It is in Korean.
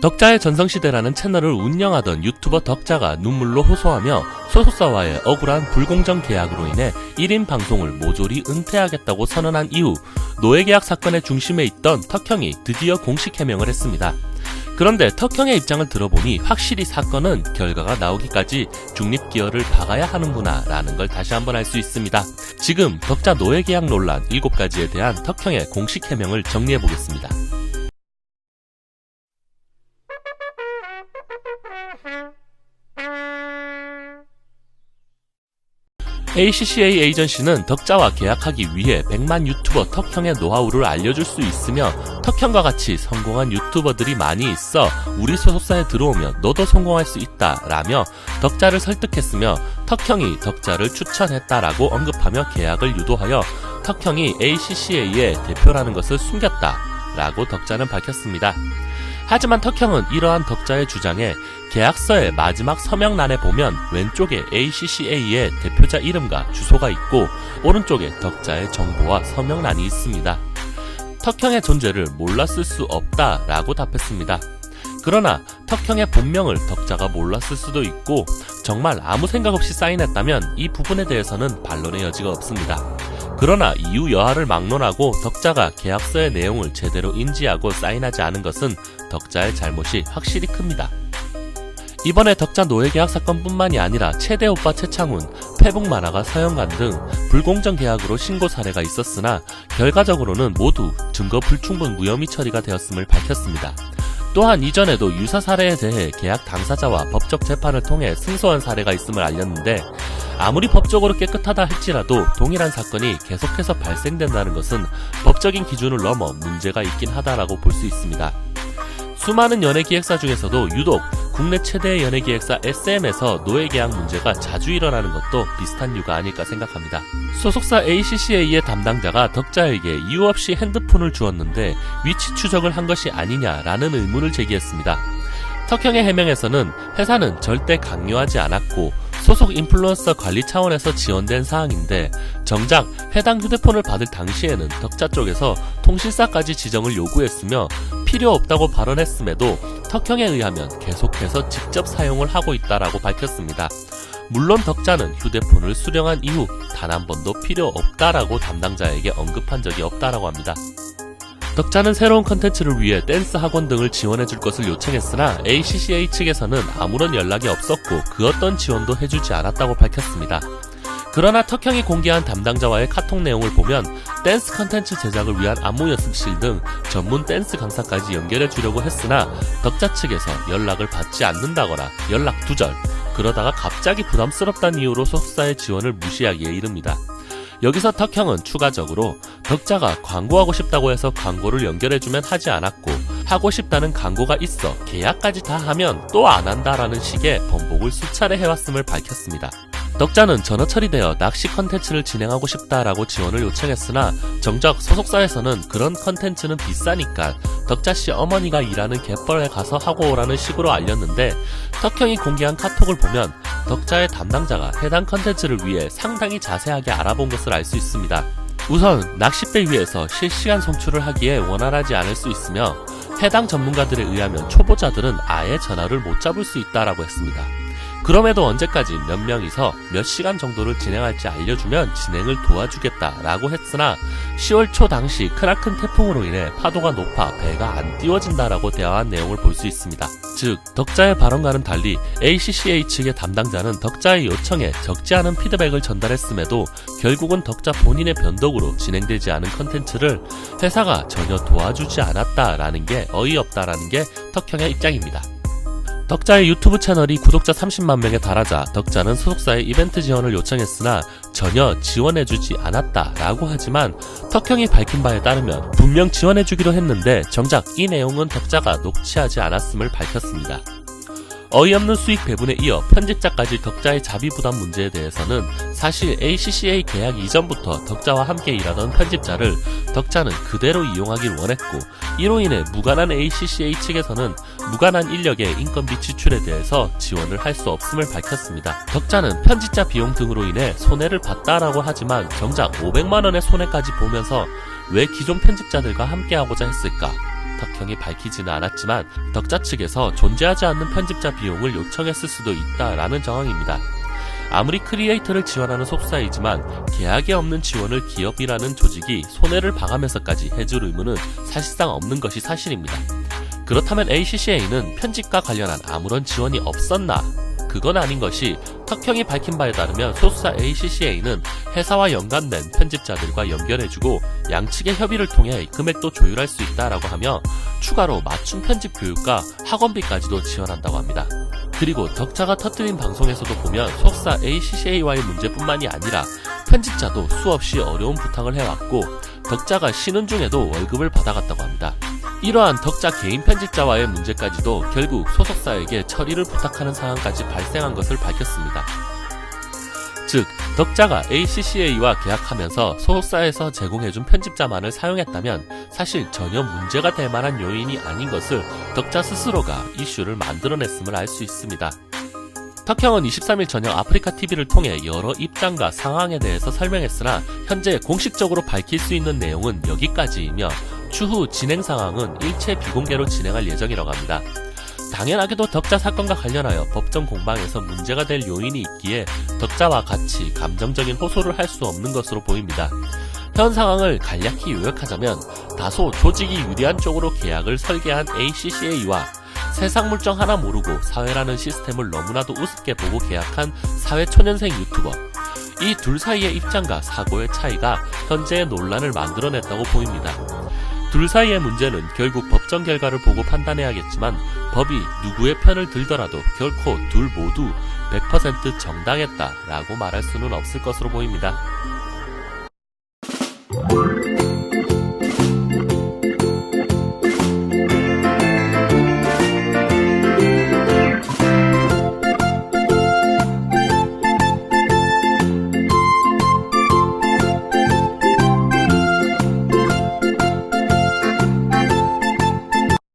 덕자의 전성시대라는 채널을 운영하던 유튜버 덕자가 눈물로 호소하며 소속사와의 억울한 불공정 계약으로 인해 1인 방송을 모조리 은퇴하겠다고 선언한 이후 노예계약 사건의 중심에 있던 턱형이 드디어 공식 해명을 했습니다. 그런데 턱형의 입장을 들어보니 확실히 사건은 결과가 나오기까지 중립기어를 박아야 하는구나 라는 걸 다시 한번 알 수 있습니다. 지금 덕자 노예계약 논란 7가지에 대한 턱형의 공식 해명을 정리해 보겠습니다. ACCA 에이전시는 덕자와 계약하기 위해 100만 유튜버 턱형의 노하우를 알려줄 수 있으며 턱형과 같이 성공한 유튜버들이 많이 있어 우리 소속사에 들어오면 너도 성공할 수 있다 라며 덕자를 설득했으며 턱형이 덕자를 추천했다라고 언급하며 계약을 유도하여 턱형이 ACCA의 대표라는 것을 숨겼다 라고 덕자는 밝혔습니다. 하지만 턱형은 이러한 덕자의 주장에 계약서의 마지막 서명란에 보면 왼쪽에 ACCA의 대표자 이름과 주소가 있고 오른쪽에 덕자의 정보와 서명란이 있습니다. 턱형의 존재를 몰랐을 수 없다 라고 답했습니다. 그러나 턱형의 본명을 덕자가 몰랐을 수도 있고 정말 아무 생각 없이 사인했다면 이 부분에 대해서는 반론의 여지가 없습니다. 그러나 이후 여하를 막론하고 덕자가 계약서의 내용을 제대로 인지하고 사인하지 않은 것은 덕자의 잘못이 확실히 큽니다. 이번에 덕자 노예계약 사건뿐만이 아니라 최대 오빠 최창훈, 페북 만화가 서영관 등 불공정 계약으로 신고 사례가 있었으나 결과적으로는 모두 증거 불충분 무혐의 처리가 되었음을 밝혔습니다. 또한 이전에도 유사 사례에 대해 계약 당사자와 법적 재판을 통해 승소한 사례가 있음을 알렸는데 아무리 법적으로 깨끗하다 할지라도 동일한 사건이 계속해서 발생된다는 것은 법적인 기준을 넘어 문제가 있긴 하다라고 볼 수 있습니다. 수많은 연예기획사 중에서도 유독 국내 최대의 연예기획사 SM에서 노예계약 문제가 자주 일어나는 것도 비슷한 이유가 아닐까 생각합니다. 소속사 ACCA의 담당자가 덕자에게 이유 없이 핸드폰을 주었는데 위치 추적을 한 것이 아니냐라는 의문을 제기했습니다. 턱형의 해명에서는 회사는 절대 강요하지 않았고 소속 인플루언서 관리 차원에서 지원된 사항인데 정작 해당 휴대폰을 받을 당시에는 덕자 쪽에서 통신사까지 지정을 요구했으며 필요 없다고 발언했음에도 턱형에 의하면 계속해서 직접 사용을 하고 있다라고 밝혔습니다. 물론 덕자는 휴대폰을 수령한 이후 단 한 번도 필요 없다라고 담당자에게 언급한 적이 없다라고 합니다. 덕자는 새로운 컨텐츠를 위해 댄스 학원 등을 지원해 줄 것을 요청했으나 ACCA 측에서는 아무런 연락이 없었고 그 어떤 지원도 해주지 않았다고 밝혔습니다. 그러나 턱형이 공개한 담당자와의 카톡 내용을 보면 댄스 컨텐츠 제작을 위한 안무 연습실 등 전문 댄스 강사까지 연결해 주려고 했으나 덕자 측에서 연락을 받지 않는다거나 연락 두절 그러다가 갑자기 부담스럽다는 이유로 소속사의 지원을 무시하기에 이릅니다. 여기서 턱형은 추가적으로 덕자가 광고하고 싶다고 해서 광고를 연결해주면 하지 않았고 하고 싶다는 광고가 있어 계약까지 다 하면 또 안 한다라는 식의 번복을 수차례 해왔음을 밝혔습니다. 덕자는 전화 처리되어 낚시 컨텐츠를 진행하고 싶다라고 지원을 요청했으나 정작 소속사에서는 그런 컨텐츠는 비싸니까 덕자씨 어머니가 일하는 갯벌에 가서 하고 오라는 식으로 알렸는데 덕형이 공개한 카톡을 보면 덕자의 담당자가 해당 컨텐츠를 위해 상당히 자세하게 알아본 것을 알 수 있습니다. 우선 낚싯배 위에서 실시간 송출을 하기에 원활하지 않을 수 있으며 해당 전문가들에 의하면 초보자들은 아예 전화를 못 잡을 수 있다라고 했습니다. 그럼에도 언제까지 몇 명이서 몇 시간 정도를 진행할지 알려주면 진행을 도와주겠다라고 했으나 10월 초 당시 크나큰 태풍으로 인해 파도가 높아 배가 안 띄워진다라고 대화한 내용을 볼 수 있습니다. 즉 덕자의 발언과는 달리 ACCA 측의 담당자는 덕자의 요청에 적지 않은 피드백을 전달했음에도 결국은 덕자 본인의 변덕으로 진행되지 않은 컨텐츠를 회사가 전혀 도와주지 않았다라는 게 어이없다라는 게 덕형의 입장입니다. 덕자의 유튜브 채널이 구독자 30만 명에 달하자 덕자는 소속사에 이벤트 지원을 요청했으나 전혀 지원해주지 않았다라고 하지만 턱형이 밝힌 바에 따르면 분명 지원해주기로 했는데 정작 이 내용은 덕자가 녹취하지 않았음을 밝혔습니다. 어이없는 수익 배분에 이어 편집자까지 덕자의 자비 부담 문제에 대해서는 사실 ACCA 계약 이전부터 덕자와 함께 일하던 편집자를 덕자는 그대로 이용하길 원했고 이로 인해 무관한 ACCA 측에서는 무관한 인력의 인건비 지출에 대해서 지원을 할 수 없음을 밝혔습니다. 덕자는 편집자 비용 등으로 인해 손해를 봤다라고 하지만 정작 500만원의 손해까지 보면서 왜 기존 편집자들과 함께하고자 했을까? 덕형이 밝히지는 않았지만 덕자 측에서 존재하지 않는 편집자 비용을 요청했을 수도 있다라는 정황입니다. 아무리 크리에이터를 지원하는 속사이지만 계약에 없는 지원을 기업이라는 조직이 손해를 봐가면서까지 해줄 의무는 사실상 없는 것이 사실입니다. 그렇다면 ACCA는 편집과 관련한 아무런 지원이 없었나? 그건 아닌 것이 턱형이 밝힌 바에 따르면 소수사 ACCA는 회사와 연관된 편집자들과 연결해주고 양측의 협의를 통해 금액도 조율할 수 있다라고 하며 추가로 맞춤 편집 교육과 학원비까지도 지원한다고 합니다. 그리고 덕자가 터뜨린 방송에서도 보면 소속사 ACCA와의 문제뿐만이 아니라 편집자도 수없이 어려운 부탁을 해왔고 덕자가 쉬는 중에도 월급을 받아갔다고 합니다. 이러한 덕자 개인 편집자와의 문제까지도 결국 소속사에게 처리를 부탁하는 상황까지 발생한 것을 밝혔습니다. 즉, 덕자가 ACCA와 계약하면서 소속사에서 제공해준 편집자만을 사용했다면 사실 전혀 문제가 될 만한 요인이 아닌 것을 덕자 스스로가 이슈를 만들어냈음을 알 수 있습니다. 덕형은 23일 저녁 아프리카 TV를 통해 여러 입장과 상황에 대해서 설명했으나 현재 공식적으로 밝힐 수 있는 내용은 여기까지이며 추후 진행 상황은 일체 비공개로 진행할 예정이라고 합니다. 당연하게도 덕자 사건과 관련하여 법정 공방에서 문제가 될 요인이 있기에 덕자와 같이 감정적인 호소를 할 수 없는 것으로 보입니다. 현 상황을 간략히 요약하자면 다소 조직이 유리한 쪽으로 계약을 설계한 ACCA와 세상 물정 하나 모르고 사회라는 시스템을 너무나도 우습게 보고 계약한 사회 초년생 유튜버. 이 둘 사이의 입장과 사고의 차이가 현재의 논란을 만들어냈다고 보입니다. 둘 사이의 문제는 결국 법정 결과를 보고 판단해야겠지만 법이 누구의 편을 들더라도 결코 둘 모두 100% 정당했다라고 말할 수는 없을 것으로 보입니다.